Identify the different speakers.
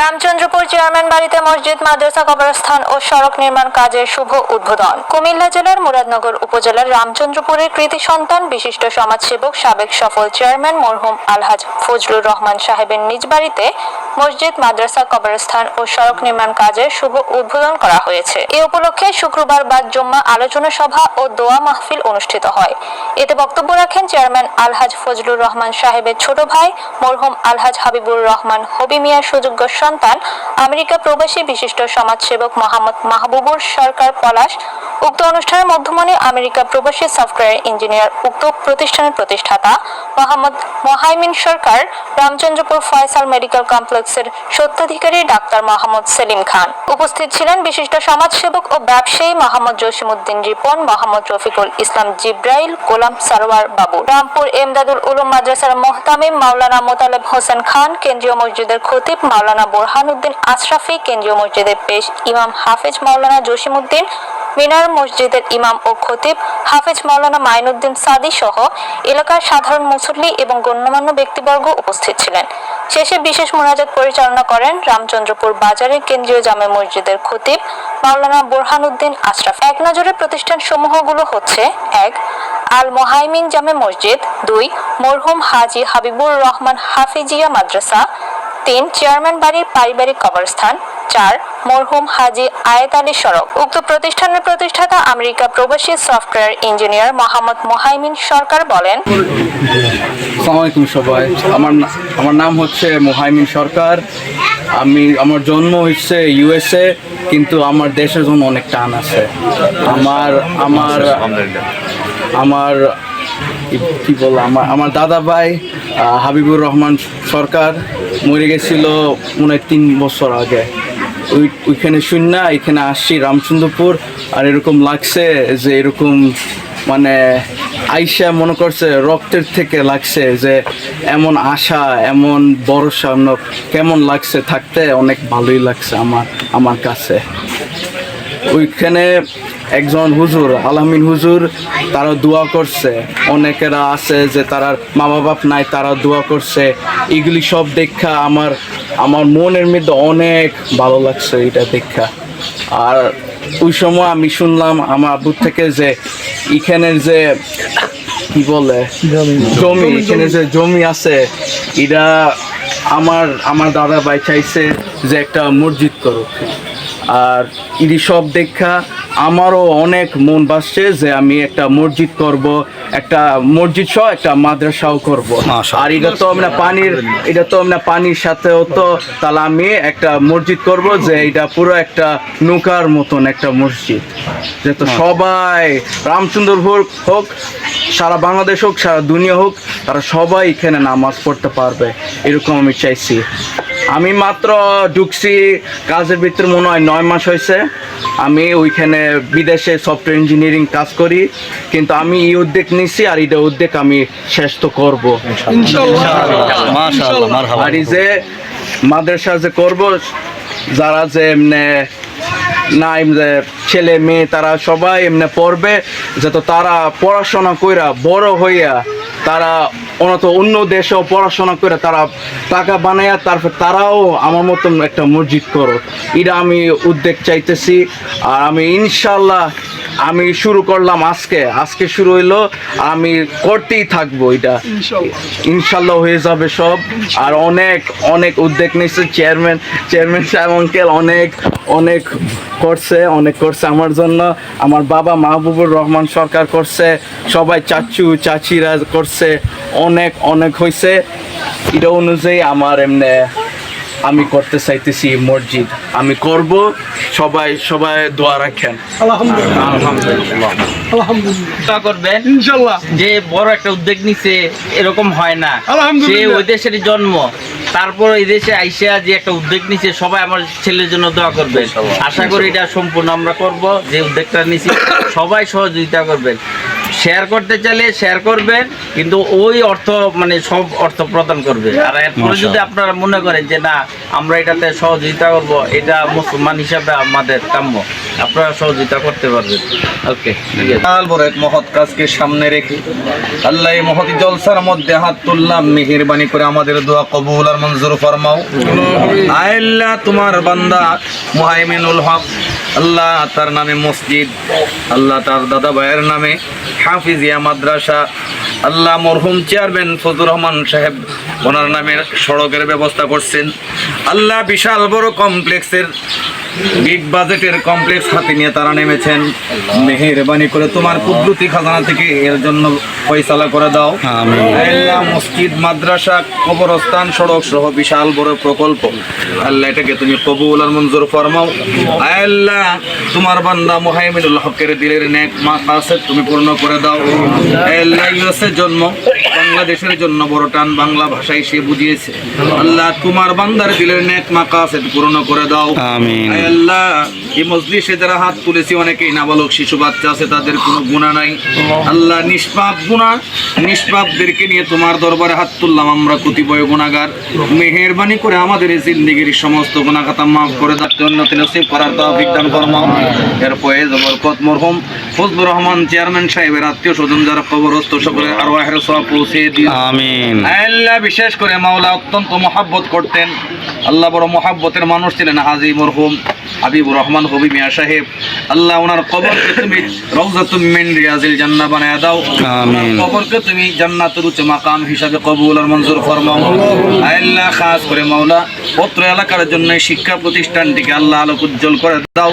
Speaker 1: Ramchandrapur chairman বাড়িতে মসজিদ, মাদ্রাসা, কবরস্থান ও সড়ক নির্মাণ কাজের শুভ উদ্বোধন। কুমিল্লা জেলার মুরাদনগর উপজেলার রামচন্দ্রপুরের কৃতি সন্তান, বিশিষ্ট সমাজসেবক, সাবেক সফল চেয়ারম্যান মরহুম আলহাজ ফজলুর রহমান সাহেবের নিজ বাড়িতে মসজিদ, মাদ্রাসা, কবরস্থান ও সড়ক নির্মাণ কাজের শুভ উদ্বোধন করা হয়েছে। এ উপলক্ষে শুক্রবার বাদ জুম্মা আলোচনা সভা ও দোয়া মাহফিল অনুষ্ঠিত হয়। এতে বক্তব্য রাখেন চেয়ারম্যান আলহাজ ফজলুর রহমান সাহেবের ছোট ভাই, মরহুম আলহাজ হাবিবুর রহমান, হবি মিয়ার সুযোগ্য সন্তান, আমেরিকা প্রবাসী বিশিষ্ট সমাজসেবক মোহাম্মদ মাহবুবুর সরকার পলাশ, উক্ত অনুষ্ঠানের মধ্যমণি আমেরিকা প্রবাসী সফটওয়্যার ইঞ্জিনিয়ার, উক্ত প্রতিষ্ঠানের প্রতিষ্ঠাতা মোহাম্মদ মহাইমিন সরকার, রামচন্দ্রপুর ফয়সাল মেডিকেল কমপ্লেক্সের সত্যাধিকারী ডাক্তার মোহাম্মদ সেলিম খান। উপস্থিত ছিলেন বিশিষ্ট সমাজসেবক ও ব্যবসায়ী মোহাম্মদ জসিমউদ্দিন রিপন, মোহাম্মদ রফিকুল ইসলাম জিব্রাইল, গোলাম সারোয়ার বাবু। রামপুর এমদাদুল উলুম মাদ্রাসার মোহতামিম মাওলানা মোতালেব হোসেন খান, কেন্দ্রীয় মসজিদের খতিব মাওলানা বোরহানুদ্দিন আশরাফি, কেন্দ্রীয় মসজিদের পেশ ইমাম হাফেজ মাওলানা জসিমউদ্দিন, মিনার মসজিদের ইমাম ও খতিব হাফেজ মাওলানা মাইনুদ্দিন সাদি সহ এলাকার সাধারণ মুসল্লি এবং গণ্যমান্য ব্যক্তিবর্গ উপস্থিত ছিলেন। শেষে বিশেষ মোনাজাত পরিচালনা করেন রামচন্দ্রপুর বাজারের কেন্দ্রীয় জামে মসজিদের খতিব মাওলানা বোরহানুদ্দিন আশরাফ। এক নজরে প্রতিষ্ঠান সমূহগুলো হচ্ছে, এক আল মোহাইমিন জামে মসজিদ, দুই, মরহুম হাজি হাবিবুর রহমান হাফিজিয়া মাদ্রাসা, তিন, চেয়ারম্যান বাড়ির পারিবারিক কবরস্থান, চার মরহুম হাজি আয়েত আলী সড়ক। উক্ত প্রতিষ্ঠানের প্রতিষ্ঠাতা আমেরিকা প্রবাসী সফটওয়্যার ইঞ্জিনিয়ার মোহাম্মদ মোহাইমিন সরকার বলেন
Speaker 2: সবাই। আমার আমার নাম হচ্ছে মোহাইমিন সরকার। আমি আমার জন্ম হচ্ছে ইউএসএ, কিন্তু আমার দেশের জন্য অনেক টান আছে। আমার আমার আমার কি- বলব, আমার আমার দাদা ভাই হাবিবুর রহমান সরকার মরে গেছিল মনে তিন বছর আগে। ওইখানে শূন্য, এখানে আসছি রামচন্দ্রপুর। আর এরকম লাগছে যে এরকম মানে আইসা মনে করছে রক্তের থেকে লাগছে যে এমন আশা, এমন ভরসা কেমন লাগছে থাকতে অনেক ভালোই লাগছে আমার আমার কাছে। ওইখানে একজন হুজুর, আলামিন হুজুর, তারা দোয়া করছে। অনেকেরা আছে যে তারা মা বাপ নাই, তারা দোয়া করছে। এগুলি সব দেখা আমার আমার মনের মধ্যে অনেক ভালো লাগছে এটা দেখা। আর ওই সময় আমি শুনলাম আমার আব্বু থেকে যে এখানের যে কি বলে? জমি। এখানে যে জমি আছে এটা আমার আমার দাদা ভাই চাইছে যে একটা মসজিদ করুক। আর ইডি সব দেখা আমারও অনেক মন বাসছে যে আমি একটা মসজিদ করব একটা মসজিদ সহ একটা মাদ্রাসাও করব। আর এটা তো আমরা পানির এটা তো আমরা পানির সাথেও তো তাহলে আমি একটা মসজিদ করব যে এটা পুরো একটা নৌকার মতন একটা মসজিদ। যেহেতু সবাই রামচন্দ্রপুর হোক সারা বাংলাদেশ হোক সারা দুনিয়া হোক তারা সবাই এখানে নামাজ পড়তে পারবে এরকম আমি চাইছি। আমি মাত্র ঢুকছি কাজের ভিতরে মনে হয় নয় মাস হয়েছে। আমি ওইখানে বিদেশে সফটওয়্যার ইঞ্জিনিয়ারিং কাজ করি কিন্তু আমি এই উদ্যোগ নিছি আর এটা উদ্যোগ আমি শেষ তো করব। আর যে মাদ্রাসা যে করব যারা যে এমনি না এমনি ছেলে মেয়ে তারা সবাই এমনি পড়বে যাতে তারা পড়াশোনা কইরা বড় হইয়া তারা অনত অন্য দেশেও পড়াশোনা করে তারা টাকা বানায় তারপর তারাও আমার মতন একটা মসজিদ করো। এটা আমি উদ্যোগ চাইতেছি। আর আমি ইনশাল্লাহ আমি শুরু করলাম আজকে। আজকে শুরু হইল আমি করতেই থাকব এটা। ইনশাল্লাহ। হয়ে যাবে সব। আর অনেক অনেক উদ্যোগ নিচ্ছে চেয়ারম্যান চেয়ারম্যান সাহেব অঙ্কেল অনেক অনেক করছে অনেক করছে আমার জন্য। আমার বাবা মাহবুবুর রহমান সরকার করছে সবাই চাচু চাচিরা করছে অনেক অনেক হয়েছে এটা অনুযায়ী আমার এমনি আমি করতে চাইতেছি মসজিদ। আমি করব সবাই সবাই দোয়া রাখেন। আলহামদুলিল্লাহ।
Speaker 3: দোয়া করবেন।
Speaker 4: ইনশাল্লাহ
Speaker 3: যে বড় একটা উদ্যোগ নিছে এরকম হয় না।
Speaker 4: আলহামদুলিল্লাহ।
Speaker 3: সে ওই দেশেরই জন্ম। তারপর এই দেশে আইসা যে একটা উদ্যোগ নিছে সবাই আমার ছেলের জন্য দোয়া করবেন। আশা করি এটা সম্পূর্ণ আমরা করব যে উদ্যোগটা নিছি সবাই সহযোগিতা করবেন। শেয়ার করতে চাইলে শেয়ার করবেন কিন্তু ওই অর্থ মানে সব অর্থ প্রদান করবে। আর এরপরে যদি আপনারা মনে করেন যে না আমরা এটাতে সহযোগিতা করব এটা মুসলমান হিসাবে আমাদের কাম্য। আপনারা সহযোগিতা করতে পারবেন। ওকে ঠিক
Speaker 4: বড় এক মহৎ কাজকে সামনে রেখে আল্লাহ এই মহৎ জলসার মধ্যে হাত তুললাম মেহেরবানি করে আমাদের দোয়া কবুল আর মঞ্জুর ফরমাও। আল্লাহ তোমার বান্দা মুহাইমিনুল হক। আল্লাহ তার নামে মসজিদ, আল্লাহ তার দাদা ভাইয়ের নামে হাফিজিয়া মাদ্রাসা, আল্লাহ মরহুম চেয়ারম্যান ফজুর রহমান সাহেব ওনার নামে সড়কের ব্যবস্থা করছেন। আল্লাহ বিশাল বড় কমপ্লেক্সের বিগ বাজেটের কমপ্লেক্স হাতে নিয়ে তারা নেমেছেন। মেহেরবানি করে তোমার কুদরতি খাজানা থেকে এর জন্য ফয়সালা করে দাও। মসজিদ মাদ্রাসা কবরস্থান সড়ক সহ বিশাল বড় প্রকল্প। আল্লাহ এটাকে তুমি কবুল আর মঞ্জুর ফরমাও। আল্লাহ তোমার বান্দা মুহাইমিনুল হকের দিলের নেক মাকাসেদ তুমি পূর্ণ করে দাও। আল্লাহ ইউএসের জন্ম বাংলাদেশের জন্য বড় টান বাংলা ভাষায় সে বুঝিয়েছে। আল্লাহ তোমার বান্দার দিলের নেক মাকাসেদ পূর্ণ করে দাও।
Speaker 5: আমিন।
Speaker 4: আল্লাহ এই মজলিসে যারা হাত তুলেছে অনেকেই নাবালক শিশু বাচ্চা আছে তাদের কোনো গুণা নাই। আল্লাহ নিষ্পাপ গুণা নিষ্পাপদেরকে নিয়ে তোমার দরবারে হাত তুললাম। আমরা কতিপয় গুণাগার মেহেরবানি করে আমাদের এই জিন্দিগির সমস্ত গুণাখাতা মাফ করে দাঁড়তে উন্নতি নসিব করার তাও বিজ্ঞান ফরমাও এর ফয়েজ বরকত মরহুম। ফজলুর রহমান চেয়ারম্যান সাহেবের আত্মীয় স্বজন যারা কবরস্থ সকলে আরও আহের সব পৌঁছে দিয়ে
Speaker 5: আমিন।
Speaker 4: আল্লাহ বিশেষ করে মাওলা অত্যন্ত মহাব্বত করতেন। আল্লাহ বড় মহাব্বতের মানুষ ছিলেন হাজি মরহুম হাবিবুর রহমান হবি মিয়া সাহেব। আল্লাহ ওনার কবরকে তুমি রওজাতুম মিন রিয়াজিল জান্নাহ বানায় দাও।
Speaker 5: আমিন।
Speaker 4: কবরকে তুমি জান্নাতের উচ্চ মাকাম হিসাবে কবুল আর মঞ্জুর ফরমাও। আল্লাহ খাস করে মাওলা পত্র এলাকার জন্য শিক্ষা প্রতিষ্ঠানটিকে আল্লাহ আলোক উজ্জ্বল করে দাও।